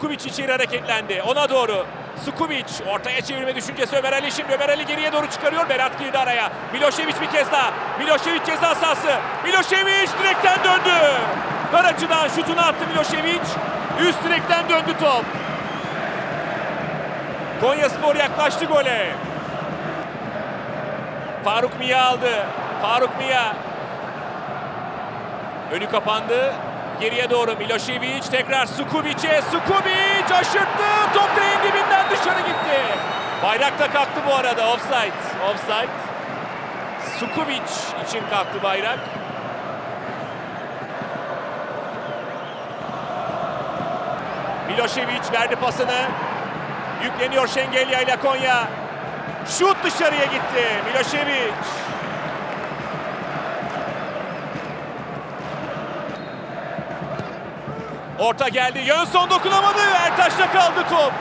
Sukubic içeri hareketlendi. Ona doğru. Sukubic ortaya çevirme düşüncesi Ömer Ali şimdi Ömer Ali geriye doğru çıkarıyor. Berat girdi araya. Milošević bir kez daha. Milošević ceza sahası. Milošević direkten döndü. Dar açıdan şutunu attı Milošević. Üst direkten döndü top. Konyaspor yaklaştı gole. Faruk Mia aldı. Faruk Mia. Önü kapandı. Geriye doğru Milošević tekrar Sukubic'e. Sukubic aşırttı. Top direğin dibinden dışarı gitti. Bayrak da kalktı bu arada. Offside. Offside. Sukubic için kalktı bayrak. Milošević verdi pasını. Yükleniyor Şengelya ile Konya. Şut dışarıya gitti. Milošević. Orta geldi. Jönsson dokunamadı. Ertaş'ta kaldı top.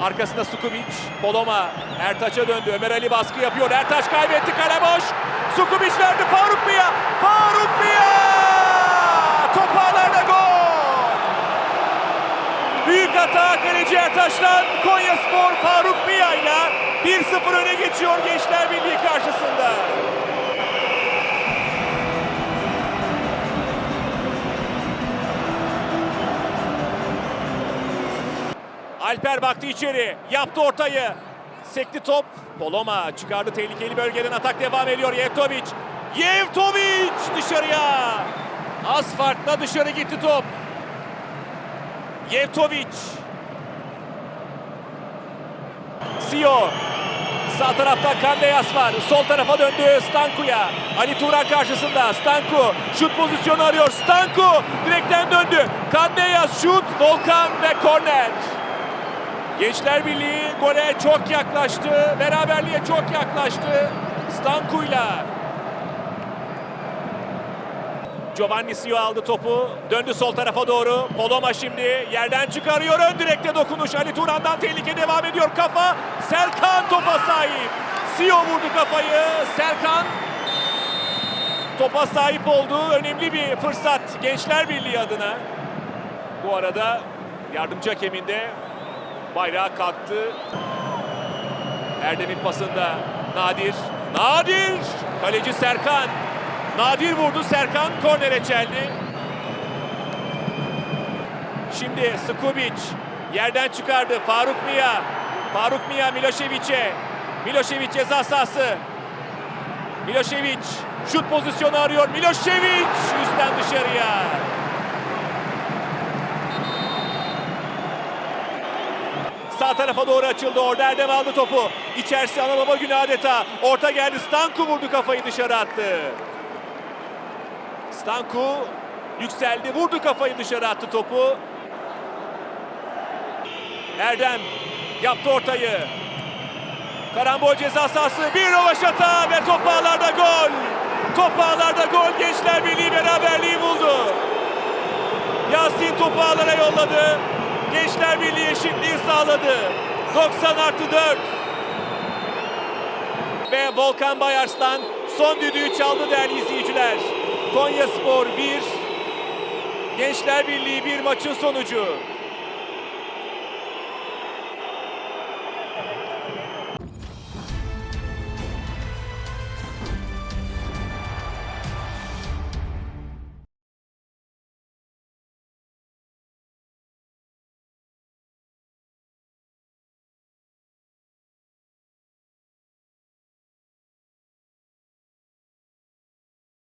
Arkasında Sukubic. Poloma. Ertaç'a döndü. Ömer Ali baskı yapıyor. Ertaş kaybetti. Kale boş. Sukubic verdi. Faruk Mia. Faruk Mia. Top gol. Büyük hata kaleci Ertaş'tan. Konya Spor Faruk Mia ile 1-0 öne geçiyor Gençler Birliği karşısında. Alper baktı içeri. Yaptı ortayı. Sekti top. Poloma çıkardı tehlikeli bölgeden atak devam ediyor. Yevtovic. Yevtovic dışarıya. Az farkla dışarı gitti top. Yevtovic. Sio. Sağ tarafta Kandeyas var. Sol tarafa döndü Stanku'ya. Ali Turan karşısında. Stanku şut pozisyonu arıyor. Stanku direkten döndü. Kandeyas şut. Volkan ve korner. Gençler Birliği gole çok yaklaştı. Beraberliğe çok yaklaştı. Stanku'yla. Giovanni Sio aldı topu. Döndü sol tarafa doğru. Poloma şimdi yerden çıkarıyor. Ön direkte dokunuş. Ali Turan'dan tehlike devam ediyor. Kafa. Serkan topa sahip. Sio vurdu kafayı. Serkan topa sahip oldu. Önemli bir fırsat Gençler Birliği adına. Bu arada yardımcı hakeminde bayrağı kalktı. Erdem'in pasında Nadir. Nadir! Kaleci Serkan. Nadir vurdu Serkan kornere çeldi. Şimdi Skubic yerden çıkardı Faruk Mia. Faruk Mia Milošević'e. Milošević ceza sahası. Milošević şut pozisyonu arıyor. Milošević üstten dışarıya. Sağ tarafa doğru açıldı. Orada Erdem aldı topu. İçerisi ana baba günü adeta. Orta geldi. Stanku vurdu kafayı dışarı attı. Stanku yükseldi. Vurdu kafayı dışarı attı topu. Erdem yaptı ortayı. Karambol ceza sahası. Bir rovaşata ve top ağlarda gol. Top ağlarda gol. Gençler Birliği beraberliği buldu. Yasin topu ağlara yolladı. Gençler Birliği eşitliği sağladı. 90 artı 4. Ve Volkan Bayarslan son düdüğü çaldı değerli izleyiciler. Konya Spor 1, Gençler Birliği 1 maçın sonucu.